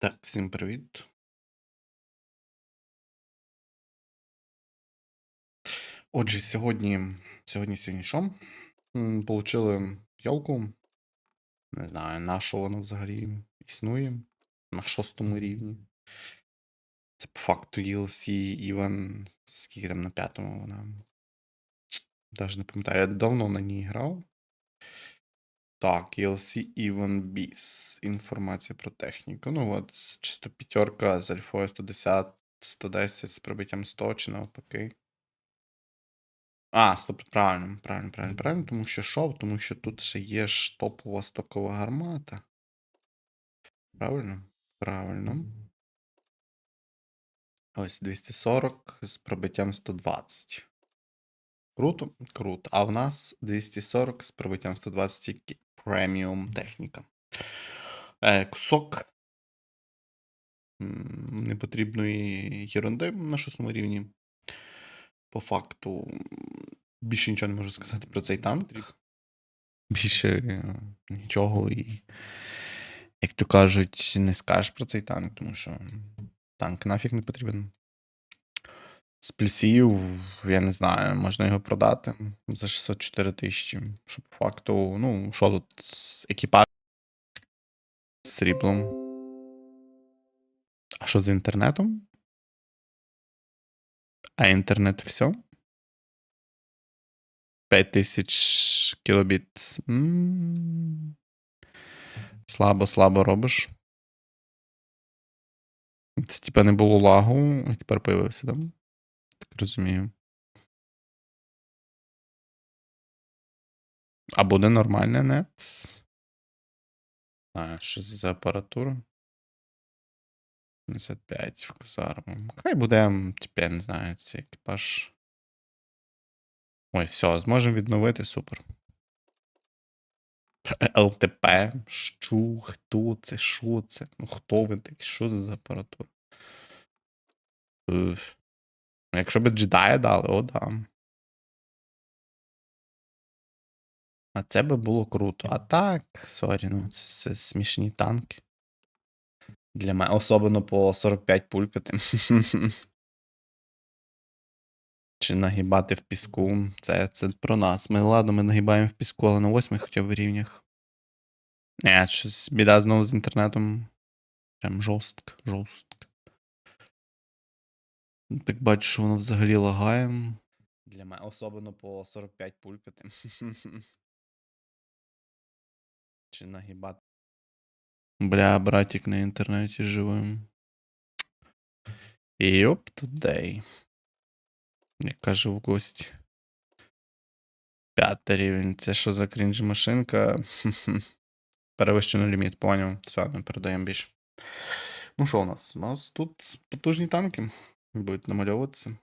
Так, всім привіт. Отже, сьогодні, сьогодні, сьогодні що? Получили йолку. Не знаю, на що вона взагалі існує. На шостому рівні. Це по факту ELC Even, скільки там на п'ятому вона. Даже не пам'ятаю, я давно на ній грав. Так, ELC Even Bees. Інформація про техніку. Ну от, чисто п'ятерка з альфою 110, 110 з пробиттям 100 чи навпаки. А, стоп, правильно, правильно, правильно, правильно, тому що що? Тому що тут ще є ж топова стокова гармата. Правильно? Правильно. Ось 240 з пробиттям 120. Круто? Круто. А в нас 240 з пробиттям 120 тільки преміум техніка. Е, кусок непотрібної єрунди на шостому рівні. По факту, більше нічого не можу сказати про цей танк. Більше е, нічого і, як то кажуть, не скажеш про цей танк, тому що танк нафіг не потрібен. З плюсів, я не знаю, можна його продати за 604 тисячі. Що по факту, ну, що тут, екіпаж з сріблом. А що з інтернетом? А інтернет все? 5000 кілобіт. Слабо, слабо робиш. Це типа не було лагу, а тепер появився, да? Так розумію. А буде нормальний нет? А, що за апаратура? 75 в казарму. Хай буде, м, типу, не знаю, цей екіпаж. Ой, все, зможемо відновити, супер. ЛТП, що, хто це, що це? Ну хто ви такі, що це за апаратура? Уф. Якщо б джедая дали, о, да. А це би було круто. А так, сорі, ну це, це смішні танки. Для мене, особливо по 45 пулькати. Чи нагибати в піску. Це, це про нас. Ми ладно, ми нагибаємо в піску, але на восьмих хоча б рівнях. Не, щось біда знову з інтернетом. Прям жорстко, жорстко. Так бачу, що воно взагалі лагає. Для мене особливо по 45 пулькати. Чи нагибати. Бля, братик на інтернеті живим. Йоп тудей. Як каже в гості. П'ятий рівень. Це що за крінж машинка? Перевищено ліміт, поняв. Все, ми передаємо більше. Ну що у нас? У нас тут потужні танки. Будуть намальовуватися.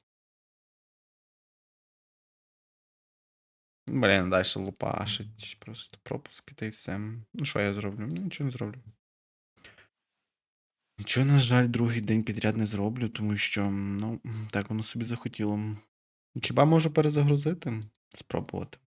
Блін, далі лупашить. Просто пропуски та й все. Ну що я зроблю? Ну, нічого не зроблю. Нічого, на жаль, другий день підряд не зроблю, тому що, ну, так воно собі захотіло. Хіба можу перезагрузити? Спробувати.